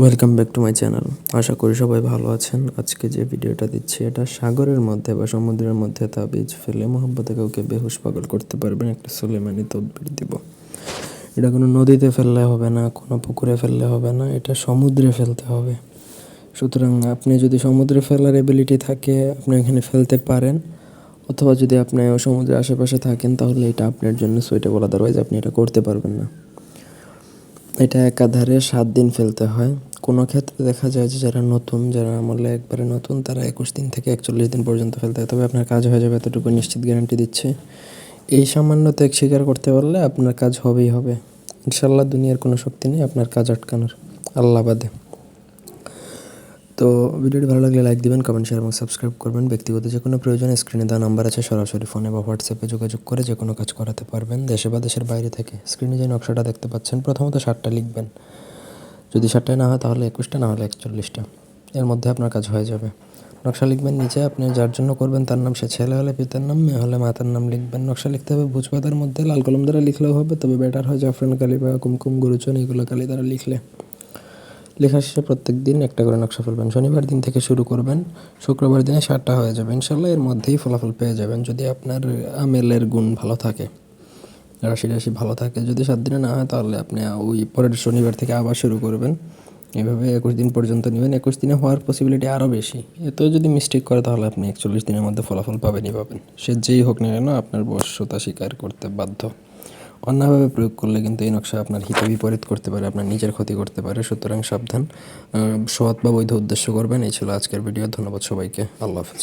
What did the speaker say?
Welcome back to my channel আশা করি সবাই ভালো আছেন। আজকে যে ভিডিওটা দিচ্ছি, এটা সাগরের মধ্যে বা সমুদ্রের মধ্যে তাবিজ ফেলে মোহাম্মতে কাউকে বেহুশ পাগল করতে পারবেন একটা সুলেমানি তদবির দিব। এটা কোনো নদীতে ফেললে হবে না, কোনো পুকুরে ফেললে হবে না, এটা সমুদ্রে ফেলতে হবে। সুতরাং আপনি যদি সমুদ্রে ফেলার এবিলিটি থাকে, আপনি এখানে ফেলতে পারেন। অথবা যদি আপনি সমুদ্রের আশেপাশে থাকেন, তাহলে এটা আপনার জন্য সুইটেবল আদারওয়াইজ আপনি এটা করতে পারবেন না। এটা একাধারে সাত দিন ফেলতে হয়। কোনো ক্ষেত্রে দেখা যায় যে যারা নতুন, যারা আমলে একবারে নতুন, তারা একুশ দিন থেকে একচল্লিশ দিন পর্যন্ত ফেলতে হয়। তবে আপনার কাজ হয়ে যাবে এতটুকু নিশ্চিত গ্যারান্টি দিচ্ছে। এই সামান্য ত্যাগ স্বীকার করতে পারলে আপনার কাজ হবেই হবে। ইনশাল্লাহ দুনিয়ার কোনো শক্তি নেই আপনার কাজ আটকানোর। আল্লাহ বাদে। তো ভিডিওটি ভালো লাগলে লাইক দিবেন কমেন্ট শেয়ার এবং সাবস্ক্রাইব করবেন। ব্যক্তিগত যে কোনো প্রয়োজনে স্ক্রিনে দেওয়া নাম্বার আছে, সরাসরি ফোনে বা হোয়াটসঅ্যাপে যোগাযোগ করে যে কোনো কাজ করাতে পারবেন। দেশে বা দেশের বাইরে থেকে স্ক্রিনে যে নকশাটা দেখতে পাচ্ছেন, প্রথমত ষাটটা লিখবেন। যদি ষাটটায় না হয় তাহলে একুশটা, না হলে একচল্লিশটা। এর মধ্যে আপনার কাজ হয়ে যাবে। নকশা লিখবেন নিচে, আপনি যার জন্য করবেন তার নাম, সে ছেলে হলে পিতার নাম, মেয়ে হলে মাতার নাম লিখবেন। নকশা লিখতে হবে ভুজপাতার মধ্যে, লাল কলম দ্বারা লিখলেও হবে, তবে বেটার হয় জাফরান কালি বা কুমকুম গুরুচন এগুলো কালি দ্বারা লিখলে। লেখা শেষে প্রত্যেক দিন একটা করে নকশা ফেলবেন। শনিবার দিন থেকে শুরু করবেন। শুক্রবার দিনে ষাটটা হয়ে যাবে। ইনশাল্লাহ এর মধ্যেই ফলাফল পেয়ে যাবেন যদি আপনার আমেলের গুণ ভালো থাকে। রাশি রাশি ভালো থাকে। যদি সাত দিনে না হয় তাহলে আপনি ওই পরের শনিবার থেকে আবার শুরু করবেন। এভাবে একুশ দিন পর্যন্ত নেবেন। একুশ দিনে হওয়ার পসিবিলিটি আরও বেশি। এতেও যদি মিস্টেক করে তাহলে আপনি একচল্লিশ দিনের মধ্যে ফলাফল পাবেনই পাবেন। সে যেই হোক না কেন আপনার বশ্যতা স্বীকার করতে বাধ্য। অন্যভাবে প্রয়োগ করলে কিন্তু এই নকশা আপনার হিতে বিপরীত করতে পারে, আপনার নিজের ক্ষতি করতে পারে। সুতরাং সাবধান সৎ বা বৈধ উদ্দেশ্য করবেন। এই ছিল আজকের ভিডিও। ধন্যবাদ সবাইকে। আল্লাহ হাফেজ।